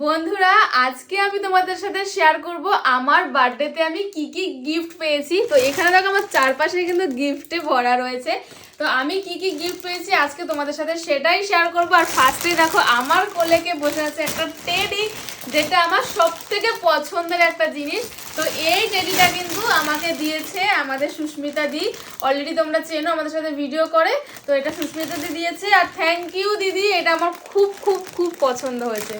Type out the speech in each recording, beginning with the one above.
বন্ধুরা, আজকে আমি তোমাদের সাথে শেয়ার করব আমার বার্থডেতে আমি কি কি গিফট পেয়েছি। তো এখানে দেখো আমার চারপাশে কিন্তু গিফটে ভরা রয়েছে। তো আমি কি কি গিফট পেয়েছি আজকে তোমাদের সাথে সেটাই শেয়ার করব। আর ফার্স্টে দেখো, আমার কোলেকে বসে আছে একটা টেডি যেটা আমার সব থেকে পছন্দের একটা জিনিস। তো এই টেডিটা কিন্তু আমাকে দিয়েছে আমাদের সুস্মিতা দি। অলরেডি তোমরা চেনো আমাদের সাথে ভিডিও করে, তো এটা সুস্মিতা দি দিয়েছে। আর থ্যাংক ইউ দিদি, এটা আমার খুব খুব খুব পছন্দ হয়েছে!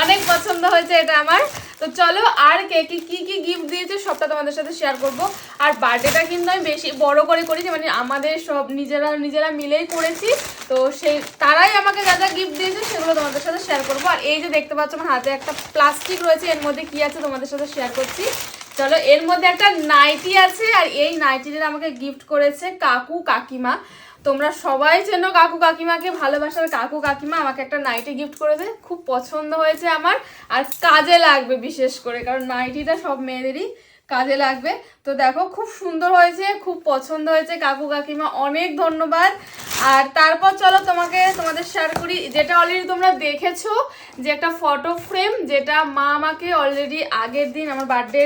অনেক পছন্দ হয়েছে এটা আমার। তো চলো আর কে কি কি কি গিফট দিয়েছে সবটা তোমাদের সাথে শেয়ার করব। আর বার্থডেটা কিন্তু আমি বেশি বড় করে করেছি মানে আমাদের সব নিজেরা নিজেরা মিলেই করেছি। তো সেই, তারাই আমাকে যা যা গিফট দিয়েছে সেগুলো তোমাদের সাথে শেয়ার করব। আর এই যে দেখতে পাচ্ছ, আমার হাতে একটা প্লাস্টিক রয়েছে, এর মধ্যে কি আছে তোমাদের সাথে শেয়ার করছি। চলো, এর মধ্যে একটা নাইটি আছে, আর এই নাইটিটা আমাকে গিফট করেছে কাকু কাকিমা। তোমরা সবাই চেনো কাকু কাকিমাকে, ভালোবাসার কাকু কাকিমা আমাকে একটা নাইটি গিফট করেছে। খুব পছন্দ হয়েছে আমার, আর কাজে লাগবে বিশেষ করে, কারণ নাইটিটা সব মেয়েদেরই কাজে লাগবে। তো দেখো, খুব সুন্দর হয়েছে, খুব পছন্দ হয়েছে কাকু কাকিমা, অনেক ধন্যবাদ। আর তারপর চলো তোমাকে, তোমাদের শেয়ার করি, যেটা অলরেডি তোমরা দেখেছ, যে একটা ফটো ফ্রেম যেটা মা আমাকে অলরেডি আগের দিন আমার বার্থডে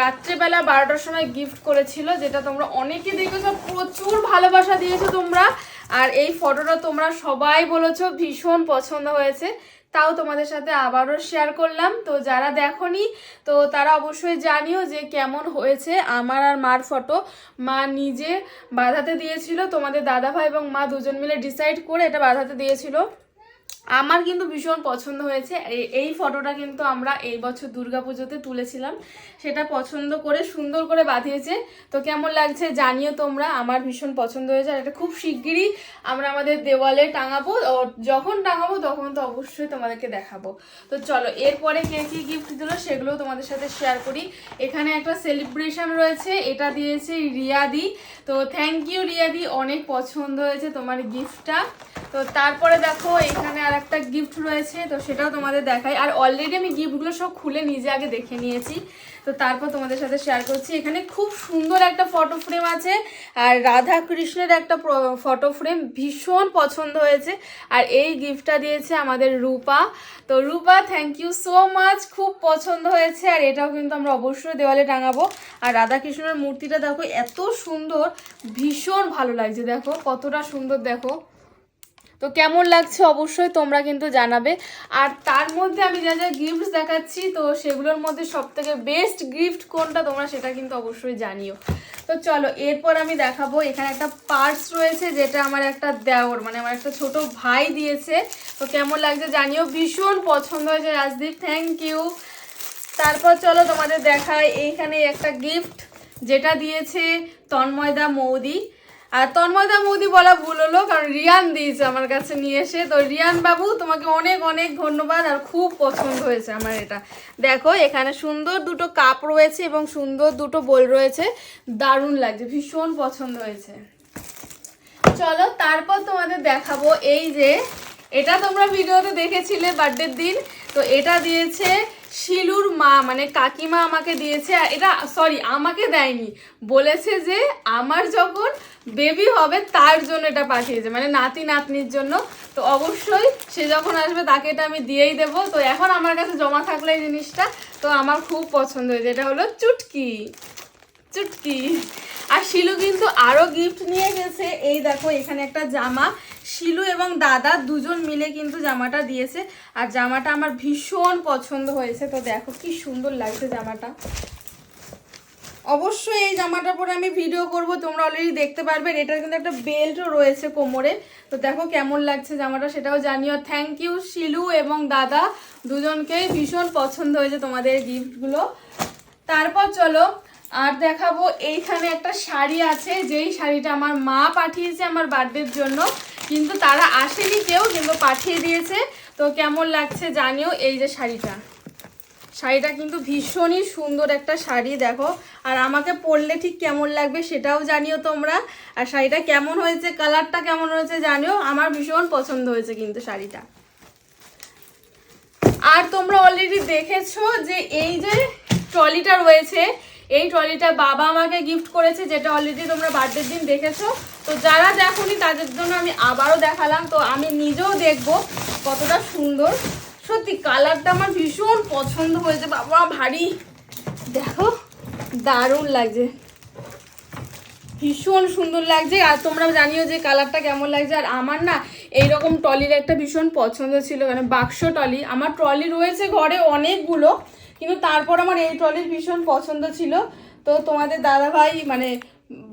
রাত্রেবেলা বারোটার সময় গিফট করেছিল, যেটা তোমরা অনেকে দেখেছ, প্রচুর ভালোবাসা দিয়েছ তোমরা। আর এই ফটোটা তোমরা সবাই বলেছ ভীষণ পছন্দ হয়েছে। তাও তোমাদের সাথে আবারও শেয়ার করলাম। তো যারা দেখনি, তো তারা অবশ্যই জানিও যে কেমন হয়েছে আমার আর মার ফটো। মা নিজে বাঁধাতে দিয়েছিল, তোমাদের দাদাভাই এবং মা দুজন মিলে ডিসাইড করে এটা বাধাতে দিয়েছিল। আমার কিন্তু ভীষণ পছন্দ হয়েছে। এই- ফটোটা কিন্তু আমরা এই বছর দুর্গা পুজোতে তুলেছিলাম। সেটা পছন্দ করে, সুন্দর করে বাঁধিয়েছে। তো কেমন লাগছে জানিও তোমরা। আমার ভীষণ পছন্দ হয়েছে আর এটা খুব শিগগিরই আমরা আমাদের দেওয়ালে টাঙাবো। যখন টাঙাবো তখন তো অবশ্যই তোমাদেরকে দেখাবো। তো চলো, এরপরে কে কি গিফট দিল সেগুলো তোমাদের সাথে শেয়ার করি। এখানে একটা সেলিব্রেশন রয়েছে, এটা দিয়েছে রিয়াদি। তো থ্যাংক ইউ রিয়াদি, অনেক পছন্দ হয়েছে তোমার গিফটটা তো তারপরে দেখো, এখানে আর একটা গিফট রয়েছে, তো সেটাও তোমাদের দেখাই। আর অলরেডি আমি গিফটগুলো সব খুলে নিজে আগে দেখে নিয়েছি। তো তারপর তোমাদের সাথে শেয়ার করছি। এখানে খুব সুন্দর একটা ফটো ফ্রেম আছে। আর রাধা কৃষ্ণের একটা ফটো ফ্রেম ভীষণ পছন্দ হয়েছে। আর এই গিফটটা দিয়েছে আমাদের রূপা। তো Rupa thank you so much খুব পছন্দ হয়েছে। আর এটাও কিন্তু আমরা অবশ্যই দেওয়ালে টাঙাবো। আর রাধা কৃষ্ণের মূর্তিটা দেখো, এত সুন্দর। ভীষণ ভালো লাগছে, দেখো। কতটা সুন্দর, দেখো। তো কেমন লাগছে অবশ্যই তোমরা কিন্তু জানাবে। আর তার মধ্যে আমি যা যা গিফট দেখাচ্ছি, তো সেগুলোর মধ্যে সব থেকে বেস্ট গিফট কোনটা তোমরা সেটা কিন্তু অবশ্যই জানিও। তো চলো, এরপর আমি দেখাবো, এখানে একটা পার্স রয়েছে যেটা আমার একটা দেওর মানে আমার একটা ছোট ভাই দিয়েছে। তো কেমন লাগছে জানিও, ভীষণ পছন্দ হয়েছে রাজদীপ থ্যাংক ইউ তারপর চলো তোমাদের দেখায় এইখানে একটা গিফট যেটা দিয়েছে তন্ময়দা মৌদি। আর তন্ময়দা মৌদি বলা ভুল হলো, কারণ রিয়ান দিয়েছে আমার কাছে নিয়ে এসে। তো রিয়ান বাবু, তোমাকে অনেক অনেক ধন্যবাদ আর খুব পছন্দ হয়েছে আমার এটা। দেখো, এখানে সুন্দর দুটো কাপ রয়েছে এবং সুন্দর দুটো বোল রয়েছে। দারুণ লাগছে, ভীষণ পছন্দ হয়েছে। চলো, তারপর তোমাদের দেখাবো এই যে, এটা তোমরা ভিডিওতে দেখেছিলে বার্থডের দিন। তো এটা দিয়েছে শিলুর মা মানে কাকিমা আমাকে দিয়েছে এটা সরি আমাকে দেয়নি। বলেছে যে আমার যখন বেবি হবে, তার জন্য এটা পাঠিয়েছে মানে নাতি নাতনির জন্য। তো অবশ্যই সে যখন আসবে, তাকে এটা আমি দিয়েই দেবো। তো এখন আমার কাছে জমা থাকলে এই জিনিসটা। তো আমার খুব পছন্দ হয়েছে, এটা হলো চুটকি। চুটকি। আর শিলু কিন্তু আরও গিফট নিয়ে গেছে। এই দেখো, এখানে একটা জামা। শিলু এবং দাদা দুজন মিলে কিন্তু জামাটা দিয়েছে। আর জামাটা আমার ভীষণ পছন্দ হয়েছে। তো দেখো কি সুন্দর লাগছে জামাটা। অবশ্যই এই জামাটা পরে আমি ভিডিও করব। তোমরা অলরেডি দেখতে পারবে। এটার কিন্তু একটা বেল্টও রয়েছে কোমরে। তো দেখো কেমন লাগছে জামাটা, সেটাও জানিও। থ্যাংক ইউ শিলু এবং দাদা দুজনকেই ভীষণ পছন্দ হয়েছে তোমাদের গিফটগুলো তারপর চলো, আর দেখাবো, এইখানে একটা শাড়ি আছে। যেই শাড়িটা আমার মা পাঠিয়েছে আমার বার্থডের জন্য। কিন্তু তারা আসেনি কেউ, কিন্তু পাঠিয়ে দিয়েছে। তো কেমন লাগছে জানিও এই যে শাড়িটা। শাড়িটা কিন্তু ভীষণই সুন্দর একটা শাড়ি, দেখো। আর আমাকে পরলে ঠিক কেমন লাগবে সেটাও জানিও তোমরা। আর শাড়িটা কেমন হয়েছে, কালারটা কেমন হয়েছে জানিও। আমার ভীষণ পছন্দ হয়েছে কিন্তু শাড়িটা। আর তোমরা অলরেডি দেখেছ যে এই যে ট্রলিটা রয়েছে এই ট্রলিটা বাবা আমাকে গিফট করেছে, যেটা অলরেডি তোমরা বার্থডের দিন দেখেছ। তো যারা দেখোনি, তাদের জন্য আমি আবারও দেখালাম। তো আমি নিজেও দেখব কতটা সুন্দর। সত্যি কালারটা আমার ভীষণ পছন্দ হয়েছে। বাবা, ভারী। দেখো, দারুণ লাগছে। ভীষণ সুন্দর লাগছে। আর তোমরা জানিও যে কালারটা কেমন লাগছে। আর আমার না এইরকম টলির একটা ভীষণ পছন্দ ছিল মানে বাক্স টলি আমার ট্রলি রয়েছে ঘরে অনেকগুলো, কিন্তু তারপর আমার এই ট্রলির ভীষণ পছন্দ ছিল। তো তোমাদের দাদাভাই মানে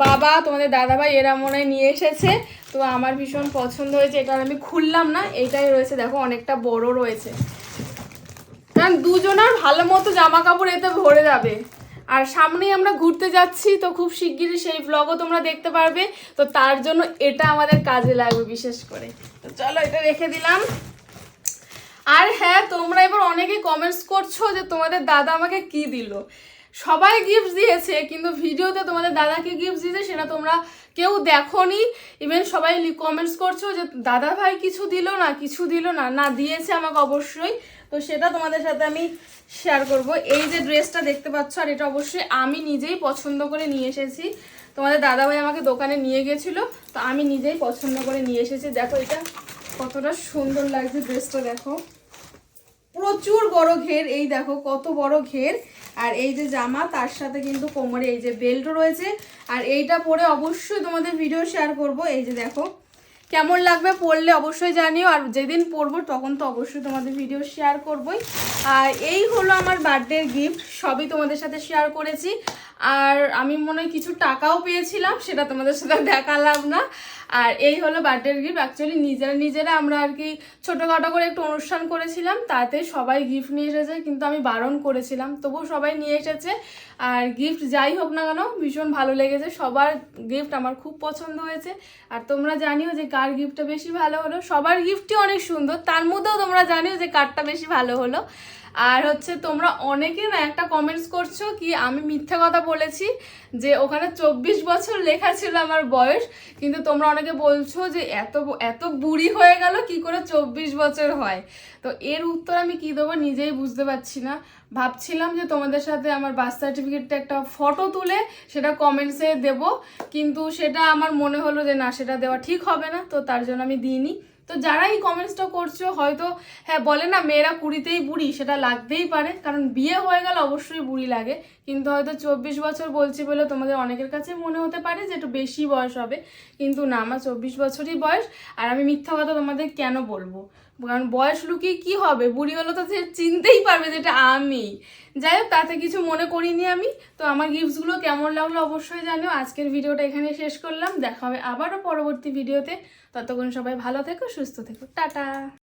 বাবা, তোমাদের দাদাভাই এরা মনে নিয়ে এসেছে। তো আমার ভীষণ পছন্দ হয়েছে এটা আমি খুললাম না, এটাই রয়েছে, দেখো অনেকটা বড় রয়েছে। কারণ দুজনার ভালো মতো জামা কাপড় এতে ভরে যাবে। আর সামনেই আমরা ঘুরতে যাচ্ছি, তো খুব শিগগিরই সেই ব্লগও তোমরা দেখতে পারবে। তো তার জন্য এটা আমাদের কাজে লাগবে বিশেষ করে। তো চলো এটা রেখে দিলাম। আর হ্যাঁ তোমরা এবার অনেকে কমেন্টস করছ যে তোমাদের দাদা আমাকে কি দিল? সবাই গিফট দিয়েছে, কিন্তু ভিডিওতে তোমাদের দাদাকে গিফট দিয়েছে, সেটা তোমরা কেউ দেখোনি। ইভেন সবাই কমেন্টস করছ যে, দাদা ভাই কিছু দিল না, কিছু দিল না। না, দিয়েছে আমাকে অবশ্যই। তো সেটা তোমাদের সাথে আমি শেয়ার করব। এই যে ড্রেসটা দেখতে পাচ্ছ, আর এটা অবশ্যই আমি নিজেই পছন্দ করে নিয়ে এসেছি। তোমাদের দাদাভাই আমাকে দোকানে নিয়ে গেছিল, তো আমি নিজেই পছন্দ করে নিয়ে এসেছি। দেখো এটা কতটা সুন্দর লাগছে ড্রেসটা দেখো। প্রচুর বড় ঘের, এই দেখো কত বড় ঘের। আর এই যে জামা, তার সাথে কিন্তু কোমরে এই যে বেল্টও রয়েছে। আর এইটা পরে অবশ্যই তোমাদের ভিডিও শেয়ার করব। এই যে দেখো, কেমন লাগবে পড়লে অবশ্যই জানিও। আর যেদিন পরবো, তখন তো অবশ্যই তোমাদের ভিডিও শেয়ার করবই। আর এই হলো আমার বার্থডের গিফট সবই তোমাদের সাথে শেয়ার করেছি। আর আমি মনে হয় কিছু টাকাও পেয়েছিলাম, সেটা তোমাদের সাথে দেখালাম না। আর এই হলো বার্থডের গিফট অ্যাকচুয়ালি নিজেরা নিজেরা আমরা আর কি ছোটোখাটো করে একটু অনুষ্ঠান করেছিলাম, তাতে সবাই গিফট নিয়ে এসেছে, কিন্তু আমি বারণ করেছিলাম। তবুও সবাই নিয়ে এসেছে। আর গিফট যাই হোক না কেন, ভীষণ ভালো লেগেছে। সবার গিফট আমার খুব পছন্দ হয়েছে। আর তোমরা জানিও যে কার গিফটটা বেশি ভালো হলো। সবার গিফটই অনেক সুন্দর, তার মধ্যেও তোমরা জানিও যে কারটা বেশি ভালো হলো। আর হচ্ছে তোমরা অনেকে না একটা কমেন্টস করছ কি আমি মিথ্যা কথা বলেছি যে ওখানে চব্বিশ বছর লেখা ছিল আমার বয়স, কিন্তু তোমরা অনেকে বলছো যে এত এত বুড়ি হয়ে গেল কি করে চব্বিশ বছর হয়? তো এর উত্তর আমি কি দেবো নিজেই বুঝতে পারছি না। ভাবছিলাম যে তোমাদের সাথে আমার বার্থ সার্টিফিকেটটা একটা ফটো তুলে সেটা কমেন্টসে দেব, কিন্তু সেটা আমার মনে হলো যে না সেটা দেওয়া ঠিক হবে না, তো তার জন্য আমি দিইনি। তো যারা এই কমেন্টসটা করছ, হয়তো হ্যাঁ বলে না, মেয়েরা কুড়িতেই বুড়ি, সেটা লাগতেই পারে। কারণ বিয়ে হয়ে গেলে অবশ্যই বুড়ি লাগে। কিন্তু হয়তো চব্বিশ বছর বলছি বলে তোমাদের অনেকের কাছে মনে হতে পারে যে একটু বেশি বয়স হবে। কিন্তু না, আমার চব্বিশ বছরই বয়স, আর আমি মিথ্যা কথা তোমাদের কেন বলব? কারণ বয়স লুকিয়ে কি হবে? বুড়ি হলো তো সে চিনতেই পারবে যেটা আমি। যাই হোক, তাতে কিছু মনে করিনি আমি। তো আমার গিফটসগুলো কেমন লাগল অবশ্যই জানিও। আজকের ভিডিওটা এখানে শেষ করলাম। দেখা হবে আবারও পরবর্তী ভিডিওতে। ততক্ষণ সবাই ভালো থেকো, সুস্থ থেকো। টাটা!